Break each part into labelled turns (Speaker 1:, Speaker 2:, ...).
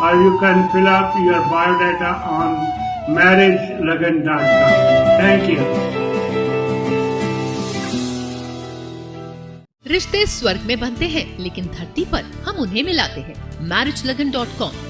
Speaker 1: or you can fill up your biodata on marriagelagan.com. Thank you.
Speaker 2: रिश्ते स्वर्ग में बनते हैं लेकिन धरती पर हम उन्हें मिलाते हैं marriage Lagan dot com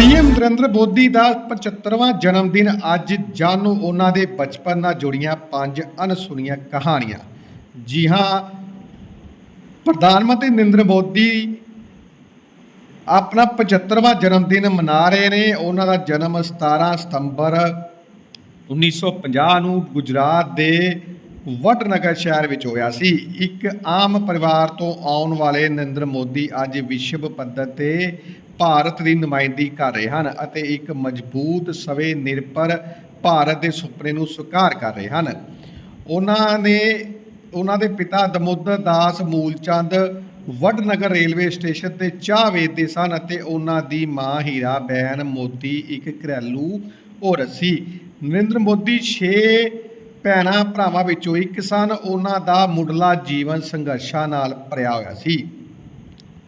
Speaker 3: PM Narendra Modi ਦਾ 75ਵਾਂ ਜਨਮ ਦਿਨ ਅੱਜ ਜਾਣੋ ਉਹਨਾਂ ਦੇ ਬਚਪਨ ਨਾਲ ਜੁੜੀਆਂ ਪੰਜ ਅਨਸੁਣੀਆਂ ਕਹਾਣੀਆਂ। ਜੀ ਹਾਂ, ਪ੍ਰਧਾਨ ਮੰਤਰੀ ਨਰਿੰਦਰ ਮੋਦੀ ਆਪਣਾ 75ਵਾਂ ਜਨਮ ਦਿਨ ਮਨਾ ਰਹੇ ਨੇ। ਉਹਨਾਂ ਦਾ ਜਨਮ 17 ਸਤੰਬਰ 1950 ਨੂੰ ਗੁਜਰਾਤ ਦੇ ਵਟਨਗਰ ਸ਼ਹਿਰ ਵਿੱਚ ਹੋਇਆ ਸੀ। ਇੱਕ ਆਮ ਪਰਿਵਾਰ ਤੋਂ ਆਉਣ ਵਾਲੇ ਨਰਿੰਦਰ ਮੋਦੀ ਅੱਜ ਵਿਸ਼ਵ ਪੱਧਰ ਤੇ ਭਾਰਤ ਦੀ ਨੁਮਾਇੰਦਗੀ ਕਰ ਰਹੇ ਹਨ ਅਤੇ ਇੱਕ ਮਜ਼ਬੂਤ ਸਵੇ ਨਿਰਭਰ ਭਾਰਤ ਦੇ ਸੁਪਨੇ ਨੂੰ ਸਵੀਕਾਰ ਕਰ ਰਹੇ ਹਨ। ਉਹਨਾਂ ਨੇ, ਉਹਨਾਂ ਦੇ ਪਿਤਾ ਦਮੋਦਰ ਦਾਸ ਮੂਲਚੰਦ ਵਡਨਗਰ ਰੇਲਵੇ ਸਟੇਸ਼ਨ ਤੇ ਚਾਹ ਵੇਚਦੇ ਸਨ ਅਤੇ ਉਹਨਾਂ ਦੀ ਮਾਂ ਹੀਰਾ ਬੈਨ ਮੋਤੀ ਇੱਕ ਘਰੇਲੂ ਔਰਤ ਸੀ। ਨਰਿੰਦਰ ਮੋਦੀ 6 ਭੈਣਾਂ ਭਰਾਵਾਂ ਵਿੱਚੋਂ ਇੱਕ ਸਨ। ਉਹਨਾਂ ਦਾ ਮੁੱਢਲਾ ਜੀਵਨ ਸੰਘਰਸ਼ਾਂ ਨਾਲ ਭਰਿਆ ਹੋਇਆ ਸੀ।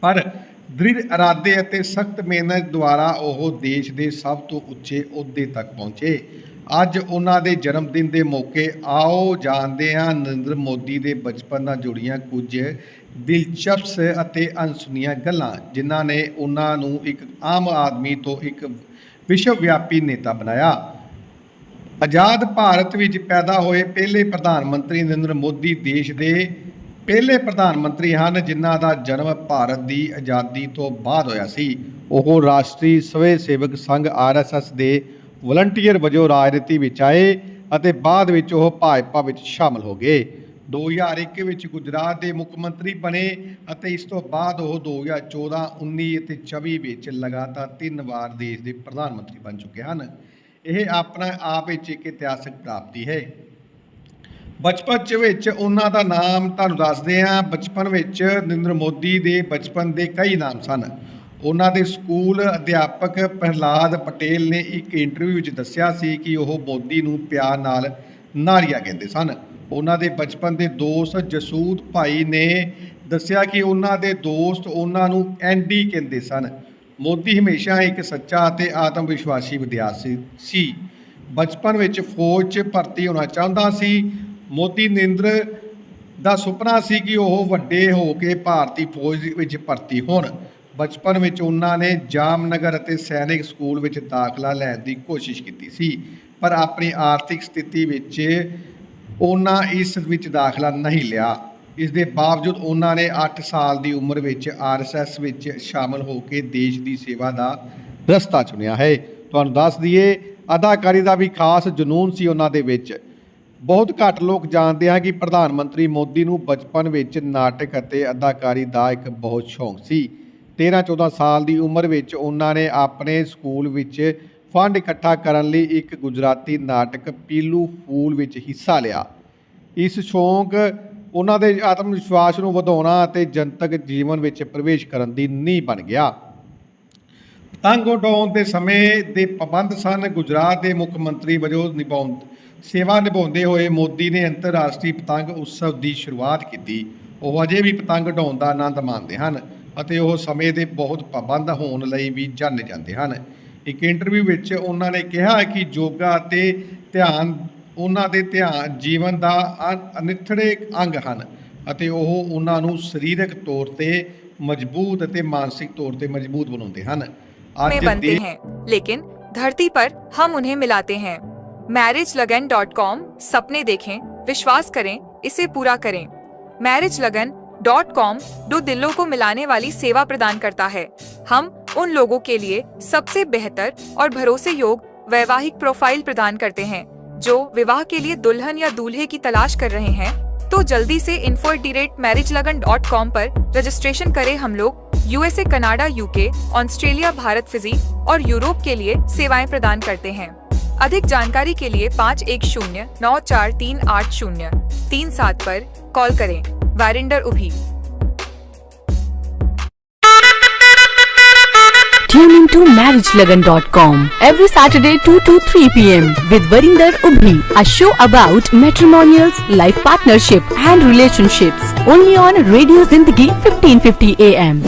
Speaker 3: ਪਰ ਦ੍ਰਿੜ ਇਰਾਦੇ ਅਤੇ ਸਖਤ ਮਿਹਨਤ ਦੁਆਰਾ ਉਹ ਦੇਸ਼ ਦੇ ਸਭ ਤੋਂ ਉੱਚੇ ਅਹੁਦੇ ਤੱਕ ਪਹੁੰਚੇ। ਅੱਜ ਉਹਨਾਂ ਦੇ ਜਨਮ ਦਿਨ ਦੇ ਮੌਕੇ ਆਓ ਜਾਣਦੇ ਹਾਂ ਨਰਿੰਦਰ ਮੋਦੀ ਦੇ ਬਚਪਨ ਨਾਲ ਜੁੜੀਆਂ ਕੁਝ ਦਿਲਚਸਪ ਅਤੇ ਅਣਸੁਣੀਆਂ ਗੱਲਾਂ, ਜਿਨ੍ਹਾਂ ਨੇ ਉਹਨਾਂ ਨੂੰ ਇੱਕ ਆਮ ਆਦਮੀ ਤੋਂ ਇੱਕ ਵਿਸ਼ਵ ਵਿਆਪੀ ਨੇਤਾ ਬਣਾਇਆ। ਆਜ਼ਾਦ ਭਾਰਤ ਵਿੱਚ ਪੈਦਾ ਹੋਏ ਪਹਿਲੇ ਪ੍ਰਧਾਨ ਮੰਤਰੀ ਨਰਿੰਦਰ ਮੋਦੀ ਦੇਸ਼ ਦੇ ਪਹਿਲੇ ਪ੍ਰਧਾਨ ਮੰਤਰੀ ਹਨ ਜਿਨ੍ਹਾਂ ਦਾ ਜਨਮ ਭਾਰਤ ਦੀ ਆਜ਼ਾਦੀ ਤੋਂ ਬਾਅਦ ਹੋਇਆ ਸੀ। ਉਹ ਰਾਸ਼ਟਰੀ ਸਵੈ ਸੇਵਕ ਸੰਘ ਆਰਐਸਐਸ ਦੇ ਵਲੰਟੀਅਰ ਵਜੋਂ ਰਾਜਨੀਤੀ ਵਿੱਚ ਆਏ ਅਤੇ ਬਾਅਦ ਵਿੱਚ ਉਹ ਭਾਜਪਾ ਵਿੱਚ ਸ਼ਾਮਲ ਹੋ ਗਏ। 2001 ਵਿੱਚ ਗੁਜਰਾਤ ਦੇ ਮੁੱਖ ਮੰਤਰੀ ਬਣੇ ਅਤੇ ਇਸ ਤੋਂ ਬਾਅਦ ਉਹ 2014 19 ਅਤੇ 24 ਵਿੱਚ ਲਗਾਤਾਰ ਤਿੰਨ ਵਾਰ ਦੇਸ਼ ਦੇ ਪ੍ਰਧਾਨ ਮੰਤਰੀ ਬਣ ਚੁੱਕੇ ਹਨ। ਇਹ ਆਪਣਾ ਆਪ ਵਿੱਚ ਇੱਕ ਇਤਿਹਾਸਕ ਪ੍ਰਾਪਤੀ ਹੈ। ਬਚਪਨ ਚ ਵਿੱਚ ਉਹਨਾਂ ਦਾ ਨਾਮ ਤੁਹਾਨੂੰ ਦੱਸਦੇ ਹਾਂ। ਬਚਪਨ ਵਿੱਚ ਨਰਿੰਦਰ ਮੋਦੀ ਦੇ ਬਚਪਨ ਦੇ ਕਈ ਨਾਮ ਸਨ। ਉਹਨਾਂ ਦੇ ਸਕੂਲ ਅਧਿਆਪਕ ਪ੍ਰਹਲਾਦ ਪਟੇਲ ਨੇ ਇੱਕ ਇੰਟਰਵਿਊ ਵਿੱਚ ਦੱਸਿਆ ਸੀ ਕਿ ਉਹ ਮੋਦੀ ਨੂੰ ਪਿਆਰ ਨਾਲ ਨਾਰੀਆ ਕਹਿੰਦੇ ਸਨ। ਉਹਨਾਂ ਦੇ ਬਚਪਨ ਦੇ ਦੋਸਤ ਜਸੂਦ ਭਾਈ ਨੇ ਦੱਸਿਆ ਕਿ ਉਹਨਾਂ ਦੇ ਦੋਸਤ ਉਹਨਾਂ ਨੂੰ ਐਂਡੀ ਕਹਿੰਦੇ ਸਨ। ਮੋਦੀ ਹਮੇਸ਼ਾ ਇੱਕ ਸੱਚਾ ਅਤੇ ਆਤਮ ਵਿਸ਼ਵਾਸੀ ਵਿਦਿਆਰਥੀ ਸੀ। ਬਚਪਨ ਵਿੱਚ ਫੌਜ 'ਚ ਭਰਤੀ ਹੋਣਾ ਚਾਹੁੰਦਾ ਸੀ। ਮੋਦੀ ਨਰਿੰਦਰ ਦਾ ਸੁਪਨਾ ਸੀ ਕਿ ਉਹ ਵੱਡੇ ਹੋ ਕੇ ਭਾਰਤੀ ਫੌਜ ਵਿੱਚ ਭਰਤੀ ਹੋਣ। ਬਚਪਨ ਵਿੱਚ ਉਹਨਾਂ ਨੇ ਜਾਮਨਗਰ ਅਤੇ ਸੈਨਿਕ ਸਕੂਲ ਵਿੱਚ ਦਾਖਲਾ ਲੈਣ ਦੀ ਕੋਸ਼ਿਸ਼ ਕੀਤੀ ਸੀ, ਪਰ ਆਪਣੀ ਆਰਥਿਕ ਸਥਿਤੀ ਵਿੱਚ ਉਹਨਾਂ ਇਸ ਵਿੱਚ ਦਾਖਲਾ ਨਹੀਂ ਲਿਆ। ਇਸ ਦੇ ਬਾਵਜੂਦ ਉਹਨਾਂ ਨੇ 8 ਸਾਲ ਦੀ ਉਮਰ ਵਿੱਚ ਆਰਐਸਐਸ ਵਿੱਚ ਸ਼ਾਮਲ ਹੋ ਕੇ ਦੇਸ਼ ਦੀ ਸੇਵਾ ਦਾ ਰਸਤਾ ਚੁਣਿਆ ਹੈ। ਤੁਹਾਨੂੰ ਦੱਸ ਦਈਏ, ਅਦਾਕਾਰੀ ਦਾ ਵੀ ਖਾਸ ਜਨੂਨ ਸੀ ਉਹਨਾਂ ਦੇ ਵਿੱਚ। ਬਹੁਤ ਘੱਟ ਲੋਕ ਜਾਣਦੇ ਹਨ ਕਿ ਪ੍ਰਧਾਨ ਮੰਤਰੀ ਮੋਦੀ ਨੂੰ ਬਚਪਨ ਵਿੱਚ ਨਾਟਕ ਅਤੇ ਅਦਾਕਾਰੀ ਦਾ ਇੱਕ ਬਹੁਤ ਸ਼ੌਂਕ ਸੀ। 13-14 ਸਾਲ ਦੀ ਉਮਰ ਵਿੱਚ ਉਹਨਾਂ ਨੇ ਆਪਣੇ ਸਕੂਲ ਵਿੱਚ ਫੰਡ ਇਕੱਠਾ ਕਰਨ ਲਈ ਇੱਕ ਗੁਜਰਾਤੀ ਨਾਟਕ ਪੀਲੂ ਫੂਲ ਵਿੱਚ ਹਿੱਸਾ ਲਿਆ। ਇਸ ਸ਼ੌਂਕ ਉਹਨਾਂ ਦੇ ਆਤਮ ਵਿਸ਼ਵਾਸ ਨੂੰ ਵਧਾਉਣਾ ਅਤੇ ਜਨਤਕ ਜੀਵਨ ਵਿੱਚ ਪ੍ਰਵੇਸ਼ ਕਰਨ ਦੀ ਨੀਂਹ ਬਣ ਗਿਆ। ਪਤੰਗ ਉਡਾਉਣ ਦੇ ਸਮੇਂ ਦੇ ਪਾਬੰਦ ਸਨ। ਗੁਜਰਾਤ ਦੇ ਮੁੱਖ ਮੰਤਰੀ ਵਜੋਂ ਨਿਭਾਉਣ ਸੇਵਾ ਨਿਭਾਉਂਦੇ ਹੋਏ ਮੋਦੀ ਨੇ ਅੰਤਰਰਾਸ਼ਟਰੀ ਪਤੰਗ ਉਤਸਵ ਦੀ ਸ਼ੁਰੂਆਤ ਕੀਤੀ ਉਹ ਅਜੇ ਵੀ ਪਤੰਗ ਉਡਾਉਣ ਦਾ ਆਨੰਦ ਮਾਣਦੇ ਹਨ ਅਤੇ ਉਹ ਸਮੇਂ ਦੇ ਬਹੁਤ ਪਾਬੰਦ ਹੋਣ ਲਈ ਵੀ ਜਾਣੇ ਜਾਂਦੇ ਹਨ ਇੱਕ ਇੰਟਰਵਿਊ ਵਿੱਚ ਉਹਨਾਂ ਨੇ ਕਿਹਾ ਕਿ ਯੋਗਾ ਅਤੇ ਧਿਆਨ ਉਹਨਾਂ ਦੇ ਧਿਆਨ ਜੀਵਨ ਦਾ ਅਨ- ਅਨਿੱਥੜੇ ਅੰਗ ਹਨ ਅਤੇ ਉਹ ਉਹਨਾਂ ਨੂੰ ਸਰੀਰਕ ਤੌਰ ਤੇ ਮਜ਼ਬੂਤ ਅਤੇ ਮਾਨਸਿਕ ਤੌਰ ਤੇ ਮਜ਼ਬੂਤ ਬਣਾਉਂਦੇ ਹਨ
Speaker 4: में बनते
Speaker 3: ਦੇ-
Speaker 4: हैं लेकिन धरती पर हम उन्हें मिलाते हैं marriagelagन.com सपने देखें, विश्वास करें, इसे पूरा करें। मैरिज लगन डॉट कॉम दो दिलों को मिलाने वाली सेवा प्रदान करता है। हम उन लोगों के लिए सबसे बेहतर और भरोसे योग वैवाहिक प्रोफ़ाइल प्रदान करते हैं, जो विवाह के लिए दुल्हन या दूल्हे की तलाश कर रहे हैं। तो जल्दी से info marriage Lagan dot com पर रजिस्ट्रेशन करें हम लोग। USA Canada UK Australia Bharat, Fiji और यूरोप के लिए सेवाएँ प्रदान करते हैं। अधिक जानकारी के लिए पाँच एक शून्य नौ चार तीन आठ शून्य तीन सात पर कॉल करें वारिंडर उभी
Speaker 5: Tune into marriagelagan.com every Saturday 2 to 3 p.m. with Varinder Ubhi, a show about matrimonials, life partnership and relationships only on Radio Zindagi 1550 AM.